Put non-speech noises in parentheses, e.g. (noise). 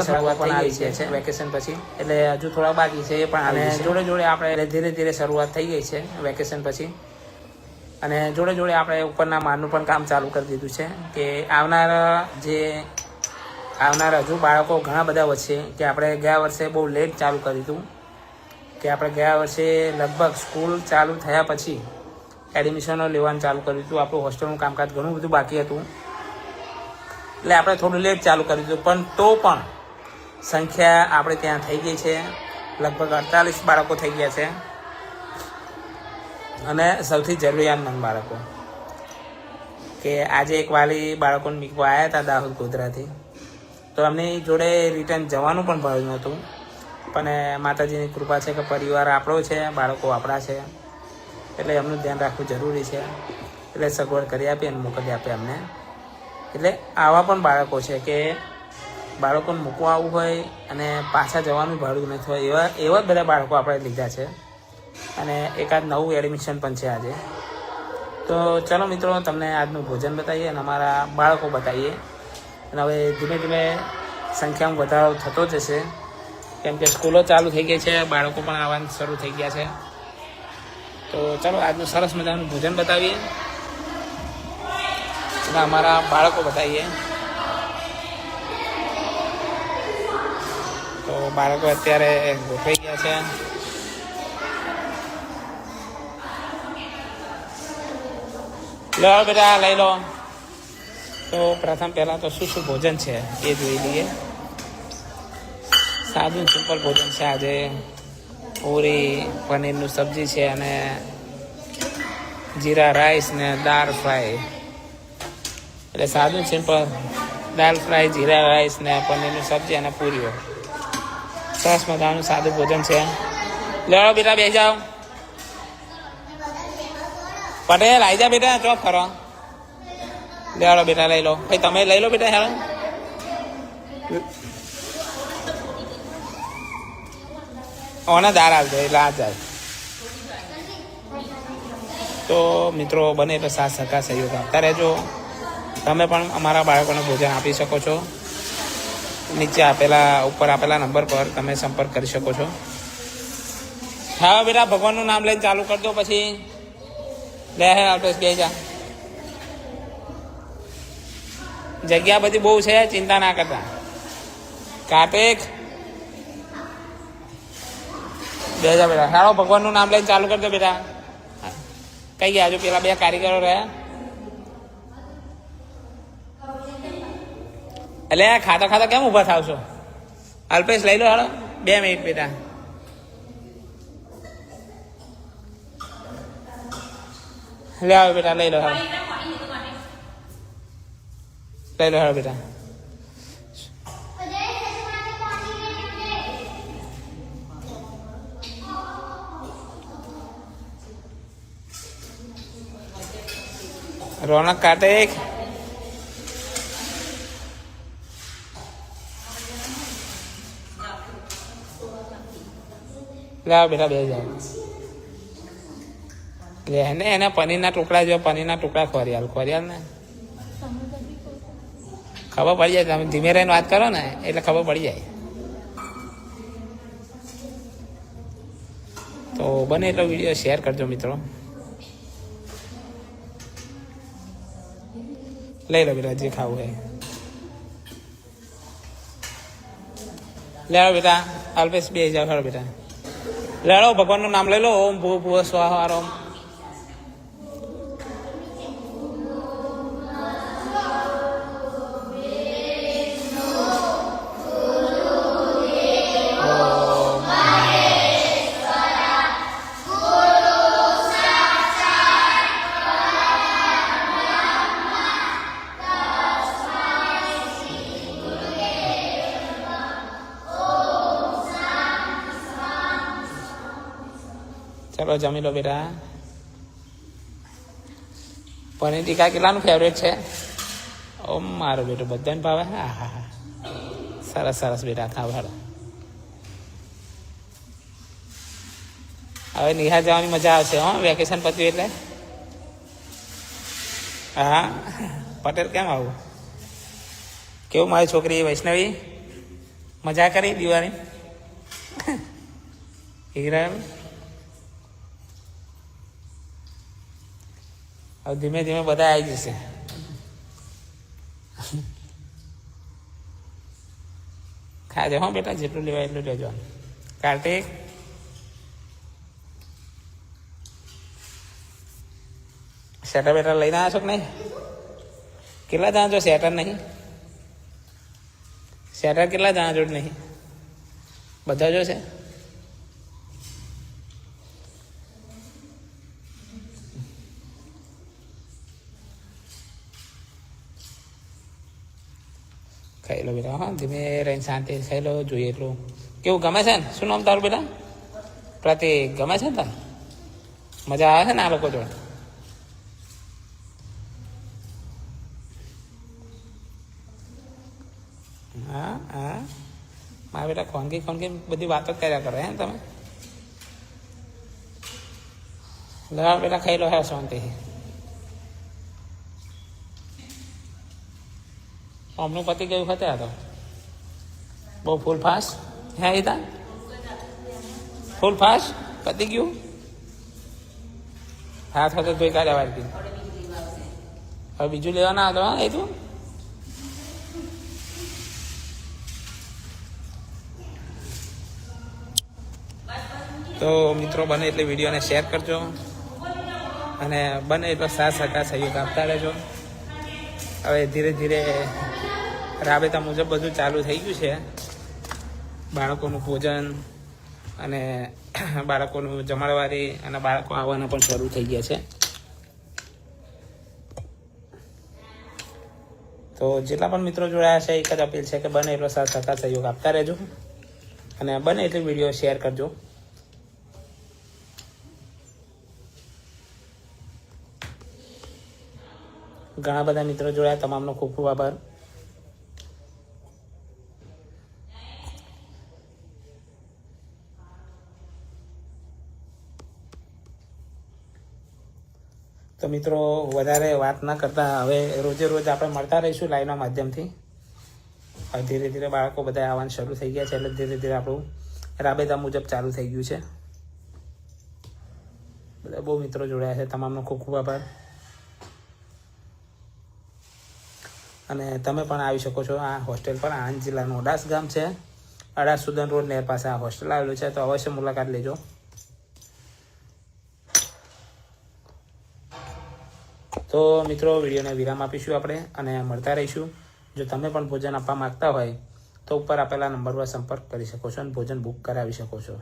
શરૂઆત પણ ગઈ છે વેકેશન પછી. એટલે હજુ થોડા બાકી છે પણ અને જોડે જોડે આપણે ધીરે ધીરે શરૂઆત થઈ ગઈ છે વેકેશન પછી. અને જોડે જોડે આપણે ઉપરના માળનું પણ કામ ચાલુ કરી દીધું છે કે આવનાર જે આવનાર હજુ બાળકો ઘણા બધા વચ્ચે કે આપણે ગયા વર્ષે બહુ લેટ ચાલુ કર્યું દીધું. કે આપણે ગયા વર્ષે લગભગ સ્કૂલ ચાલુ થયા પછી એડમિશનો લેવાનું ચાલુ કર્યું હતું આપણું હોસ્ટેલનું કામકાજ ઘણું બધું બાકી હતું. એટલે આપણે થોડું લેટ ચાલુ કર્યું હતું પણ તો પણ સંખ્યા આપણે ત્યાં થઈ ગઈ છે. લગભગ અડતાલીસ બાળકો થઈ ગયા છે. અને સૌથી જરૂરિયાતમંદ બાળકો. કે આજે એક વાલી બાળકોને મીકવા આવ્યા હતા દાહોદ ગોધરાથી. તો એમની જોડે રિટર્ન જવાનું પણ ભર્યું નહોતું. પણ માતાજીની કૃપા છે કે પરિવાર આપણો છે, બાળકો આપણા છે. એટલે એમનું ધ્યાન રાખવું જરૂરી છે. એટલે સગવડ કરી આપી અને મોકલી આપે અમને એટલે આવા પણ બાળકો છે કે બાળકોને મૂકવા આવવું હોય અને પાછા જવાનું ભાડું નથી હોય, એવા એવા જ બધા બાળકો આપણે લીધા છે. અને એકાદ નવું એડમિશન પણ છે આજે. તો ચલો મિત્રો, તમને આજનું ભોજન બતાવીએ અને અમારા બાળકો બતાવીએ. અને હવે ધીમે ધીમે સંખ્યામાં વધારો થતો જ હશે કેમ કે સ્કૂલો ચાલુ થઈ ગઈ છે, બાળકો પણ આવવાનું શરૂ થઈ ગયા છે. તો ચલો, આજનું સરસ મજાનું ભોજન બતાવીએ. અને અમારા બાળકો બતાવીએ. તો બાળકો અત્યારે ગોઠવાઈ ગયા છે. લો બધા લઈ લો. તો પ્રથમ પહેલાં તો શું શું ભોજન છે એ જોઈ લઈએ. સાદું સિમ્પલ ભોજન છે. આજે પૂરી પનીરનું સબ્જી છે અને જીરા રાઈસ ને દાળ ફ્રાય. એટલે સાદું સિમ્પલ દાળ ફ્રાય, જીરા રાઈસ ને પનીરનું સબ્જી અને પૂરીઓ. સરસ મજાનું સાદું ભોજન છે. લેડો બેટા બે જાઓ. પટેલ આવી જા બેટા ચોપ કરો લેવાડો બેટા, લઈ લો. ભાઈ, તમે લઈ લો બેટા હેલો ઓને દાર આવજો એટલે આ જાય. તો મિત્રો, બને તો સાથ સરકાર સહયોગ આપતા રહેજો. તમે પણ અમારા બાળકોને ભોજન આપી શકો છો. નીચે આપેલા, ઉપર આપેલા નંબર પર તમે સંપર્ક કરી શકો છો. હા, બેટા, ભગવાનનું નામ લઈને ચાલુ કરી દો પછી. લે, હે અલ્પેશ બે જા. જગ્યા બધી બહુ છે, ચિંતા ના કરતા. કાર્તિક. બે જા, બેટા. હાળો ભગવાનનું નામ લઈને ચાલુ કરી દો બેટા કઈ ગયા હજુ? પેલા બે કારીગરો રહ્યા? એટલે ખાતા ખાતા કેમ ઊભા થાવ છો? અલ્પેશ લઈ લો હાલો, બે મિનિટ બેટા. લે આવો બેટા, લઈ લો હાલો. લઈ લો હાલો બેટા. રોનક કાર્તિક લાવ બેટા બે જાવ લે, એને એને પનીરના ટુકડા જો, પનીરના ટુકડા ખોરિયાલ ખોરિયાલ ને. ખબર પડી જાય, તમે ધીમે રહીને વાત કરો ને, એટલે ખબર પડી જાય. તો બને એટલો વીડિયો શેર કરજો મિત્રો. લઈ લો બેટા જે ખાવું હોય. લેવો બેટા અલ્પેશ બે જાવ બેટા. લેડો ભગવાનનું નામ લઈ લો. ઓમ ભૂ ભૂ સ્વાહાર ઓમ ચાલો જમી લો બેટા. પનીર ટીકા કેટલાનું ફેવરેટ છે? ઓ મારો બેટો, બધાને ભાવે? હા હા હા. સરસ સરસ બેટા હાલો. હવે નિહાર જવાની મજા આવશે, હો વેકેશન પત્યું એટલે. હા, પટેલ કેમ આવું? કેવું મારી છોકરી વૈષ્ણવી? મજા કરી દિવાળી હીરા હવે ધીમે ધીમે બધા આવી જશે. ખાજો હા બેટા, જેટલું લેવાય એટલું લેજો. કાર્તિક? સેટર બેટર લઈને આવ્યા છો કે નહીં? કેટલા જણા છો સેટર નહીં? સેટર કેટલા જણા જોડ નહીં? બધા જો છે? ખાઈ લો બેટા હા ધીમે રહીને શાંતિ ખાઈ લો જોઈએ એટલું કેવું ગમે છે ને શું નામ તારું બેટા પ્રતિક ગમે છે ને તને મજા આવે છે ને આ લોકો જોડે હા હા મારા બેટા ખોનગી ખોનગી બધી વાતો જ કર્યા કરો હે ને તમે લા બેટા ખાઈ લો હે શાંતિથી અમનું પતિ ગયું ખતે હતો બહુ ફૂલ ફાસ્ટ હે ઈતા? ફૂલ ફાસ્ટ પતી ગયું? હાથ હાથે ધોઈ કાઢ્યા વાળતી હવે બીજું લેવાના હતો હા, એ તું. તો મિત્રો, બને એટલે વિડીયોને શેર કરજો. અને બને એટલો સાથ સહકાર સહયોગ આપતા રહેજો. હવે ધીરે ધીરે રાબેતા મુજબ બધું ચાલુ થઈ ગયું છે. બાળકોનું ભોજન અને (clears throat) બાળકોનું જમાડવારી અને બાળકો આવવાના પણ શરૂ થઈ ગયા છે. તો જેટલા પણ મિત્રો જોડાયા છે, એક જ અપીલ છે કે બને એટલો સાથ સહકાર સહયોગ આપતા રહેજો. અને બને એટલી વીડિયો શેર કરજો. ઘણા બધા મિત્રો જોડાયા, તમામનો ખૂબ ખૂબ આભાર. તો મિત્રો, વધારે વાત ના કરતા, હવે રોજે રોજ આપણે મળતા રહીશું લાઈવના માધ્યમથી. હવે ધીરે ધીરે બાળકો બધા આવવાનું શરૂ થઈ ગયા છે, એટલે ધીરે ધીરે આપણું રાબેતા મુજબ ચાલુ થઈ ગયું છે. બધા બહુ મિત્રો જોડાયા છે, તમામનો ખૂબ ખૂબ આભાર. અને તમે પણ આવી શકો છો આ હોસ્ટેલ પર. આણંદ જિલ્લાનું અડાસ ગામ છે. અડાસ સુદન રોડ નેર પાસે આ હોસ્ટેલ આવેલું છે. તો અવશ્ય મુલાકાત લેજો. તો મિત્રો, વિડીયોને વિરામ આપીશું આપણે અને મળતા રહીશું. જો તમે પણ ભોજન આપવા માંગતા હોય, તો ઉપર આપેલા નંબર પર સંપર્ક કરી શકો છો અને ભોજન બુક કરાવી શકો છો.